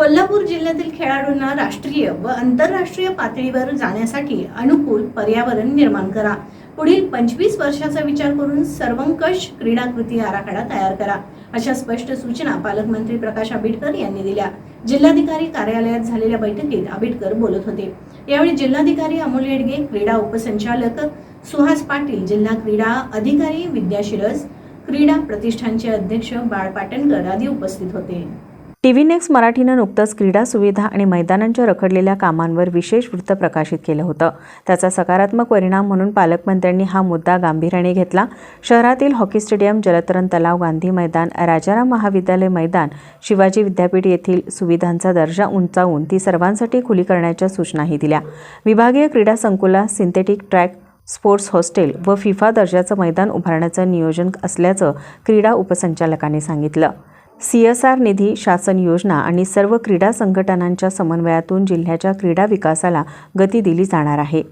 कोल्हापूर जिल्ह्यातील खेळाडूंना राष्ट्रीय व आंतरराष्ट्रीय पातळीवर जाण्यासाठी अनुकूल पर्यावरण निर्माण करा. पुढील पंचवीस वर्षाचा विचार करून सर्वंकष क्रीडा कृती आराखडा तयार करा अशा स्पष्ट सूचना पालकमंत्री प्रकाश आंबेडकर यांनी दिल्या. जिल्हाधिकारी कार्यालयात झालेल्या बैठकीत आंबेडकर बोलत होते. यावेळी जिल्हाधिकारी अमोल येडगे क्रीडा उपसंचालक सुहास पाटील जिल्हा क्रीडा अधिकारी विद्या शिरस क्रीडा प्रतिष्ठानचे अध्यक्ष बाळ पाटणकर आदी उपस्थित होते. टीव्ही नेक्स्ट मराठीनं नुकतंच क्रीडा सुविधा आणि मैदानांच्या रखडलेल्या कामांवर विशेष वृत्त प्रकाशित केलं होतं. त्याचा सकारात्मक परिणाम म्हणून पालकमंत्र्यांनी हा मुद्दा गांभीर्याने घेतला. शहरातील हॉकी स्टेडियम जलतरण तलाव गांधी मैदान राजाराम महाविद्यालय मैदान शिवाजी विद्यापीठ येथील सुविधांचा दर्जा उंचावून ती सर्वांसाठी खुली करण्याच्या सूचनाही दिल्या. विभागीय क्रीडा संकुलात सिंथेटिक ट्रॅक स्पोर्ट्स हॉस्टेल व फिफा दर्जाचं मैदान उभारण्याचं नियोजन असल्याचं क्रीडा उपसंचालकांनी सांगितलं. सी एस आर निधी शासन योजना आणि सर्व क्रीडा संघटनांच्या समन्वयातून जिल्ह्याच्या क्रीडा विकासाला गती दिली जाणार आहे.